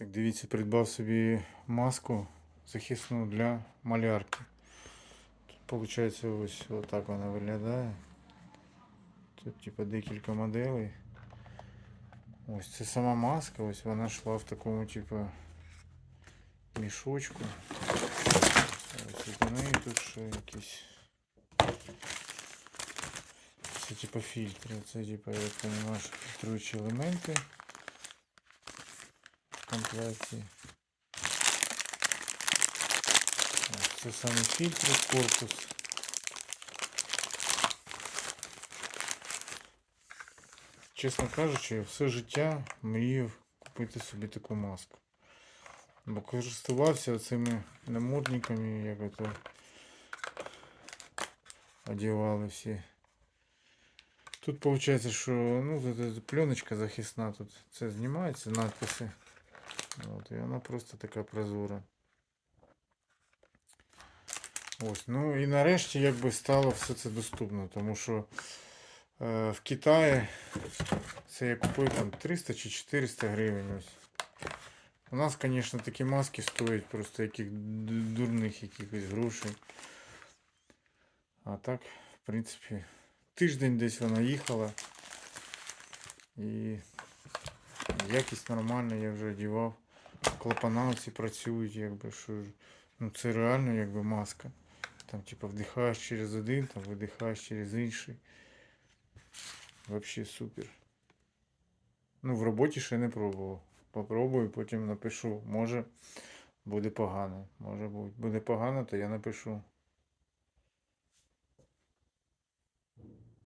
Так, дивіться, придбав собі маску захисну для малярки. Тут виходить ось отак вона виглядає. Тут типа декілька моделей. Ось це сама маска, ось вона йшла в такому типу мішочку. Ось і неї тут ще якісь. Це типа фільтри. Це типа, я розумію, фільтруючі елементи комплекті. Це саме фільтри, корпус. Чесно кажучи, я все життя мріяв купити собі таку маску. Бо користувався цими намордниками, як ото одягали всі. Тут виходить, що ну, пленочка захисна, тут це знімається, надписи. От, і вона просто така прозора. Ось, ну і нарешті якби стало все це доступно, тому що е, в Китаї це я купив там 300 чи 400 гривень. Ось. У нас, звісно, такі маски стоять просто яких дурних якихось грошей. А так, в принципі, тиждень десь вона їхала. І якість нормальна, я вже одягав. Клапана оці працюють, якби що. Ну це реально якби маска. Там типа вдихаєш через один, там видихаєш через інший. Взагалі супер. Ну, в роботі ще не пробував. Попробую, потім напишу. Може буде погано. Може буде погано, то я напишу.